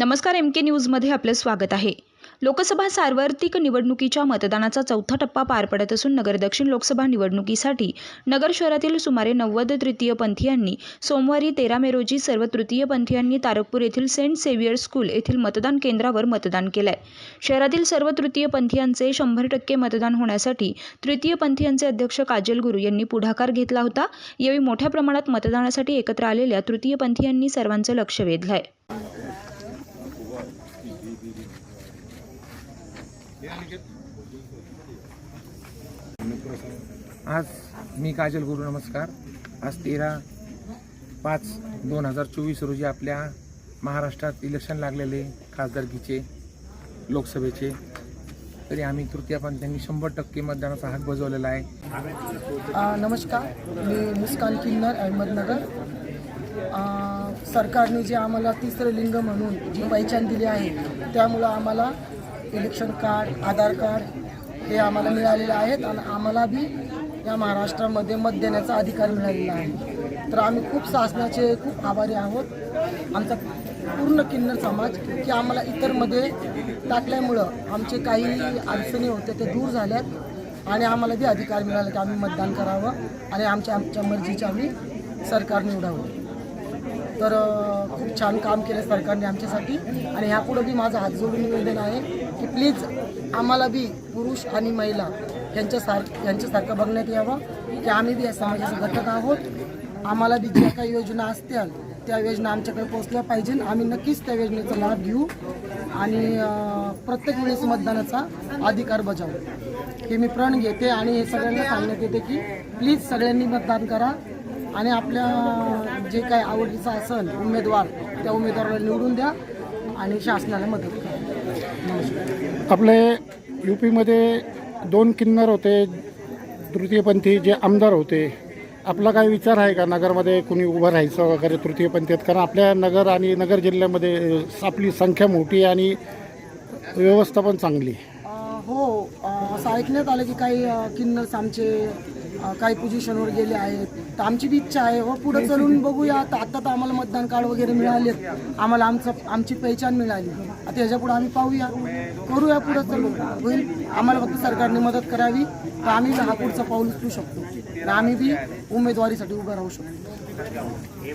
नमस्कार एम के न्यूजमध्ये आपलं स्वागत आहे. लोकसभा सार्वत्रिक निवडणुकीच्या मतदानाचा चौथा टप्पा पार पडत असून नगर दक्षिण लोकसभा निवडणुकीसाठी नगर शहरातील सुमारे नव्वद तृतीयपंथीयांनी सोमवारी तेरा मे रोजी सर्व तृतीयपंथीयांनी तारकपूर येथील सेंट सेव्हियर स्कूल येथील मतदान केंद्रावर मतदान केलंय. शहरातील सर्व तृतीयपंथीयांचे शंभर टक्के मतदान होण्यासाठी तृतीयपंथीयांचे अध्यक्ष काजल गुरू यांनी पुढाकार घेतला होता. यावेळी मोठ्या प्रमाणात मतदानासाठी एकत्र आलेल्या तृतीयपंथीयांनी सर्वांचं लक्ष वेधलंय. आज मी काजल गुरु नमस्कार. आज तेरा पाच दोन हजार चोवीस रोजी आपल्या महाराष्ट्रात इलेक्शन लागलेले खासदारकीचे लोकसभेचे. तरी आम्ही तृतीयपंथीयांनी शंभर टक्के मतदानाचा हात बजावलेला आहे. नमस्कार. मी मुस्कान किन्नर अहमदनगर. सरकारने जे आम्हाला तिसरं लिंग म्हणून जी पहिचान दिली आहे त्यामुळं आम्हाला इलेक्शन कार्ड आधार कार्ड हे आम्हाला मिळालेले आहेत आणि आम्हाला बी या महाराष्ट्रामध्ये मत देण्याचा अधिकार मिळालेला आहे. तर आम्ही खूप शासनाचे खूप आभारी आहोत. आमचा पूर्ण किन्नर समाज की आम्हाला इतरमध्ये टाकल्यामुळं आमचे काही अडचणी होते ते दूर झाल्यात आणि आम्हाला बी अधिकार मिळाला की आम्ही मतदान करावं आणि आमच्या आमच्या मर्जीचे आम्ही सरकार निवडावं. तर खूप छान काम केलं सरकारने आमच्यासाठी. आणि ह्यापुढं बी माझं हात जोडून निवेदन आहे की प्लीज आम्हाला बी पुरुष आणि महिला यांच्यासारखं यांच्यासारखं बघण्यात यावं की आम्ही बी या समाजाचे घटक आहोत. आम्हाला बी ज्या काही योजना असतील त्या योजना आमच्याकडे पोहोचल्या पाहिजे. आम्ही नक्कीच त्या योजनेचा लाभ घेऊ आणि प्रत्येक वेळेस मतदानाचा अधिकार बजावू. हे मी प्रण घेते आणि हे सगळ्यांना सांगण्यात येते की प्लीज सगळ्यांनी मतदान करा आणि आपल्या जे काही आवडीचा असेल उमेदवार त्या उमेदवाराला निवडून द्या आणि शासनाला मदत करा. नमस्कार. आपले यू पीमध्ये दोन किन्नर होते तृतीयपंथी जे आमदार होते. आपला काय विचार आहे का? नगरमध्ये कुणी उभं राहायचं वगैरे तृतीयपंथीत? कारण आपल्या नगर आणि नगर जिल्ह्यामध्ये आपली संख्या मोठी आणि व्यवस्था पण चांगली. हो असं ऐकण्यात आलं की काही किन्नर्स आमचे काही पोझिशनवर गेले आहेत. तर आमची बी इच्छा आहे हो, व पुढे चलून बघूया. तर आता तर आम्हाला मतदान कार्ड वगैरे मिळाले आम्हाला आमचं आमची पहिचान मिळाली. आता ह्याच्या पुढे आम्ही पाहूया. करूया पुढे चलून. होईल. आम्हाला फक्त सरकारने मदत करावी. तर आम्ही हा पुढचं पाऊल उचलू शकतो. आणि आम्ही बी उमेदवारीसाठी उभं राहू शकतो.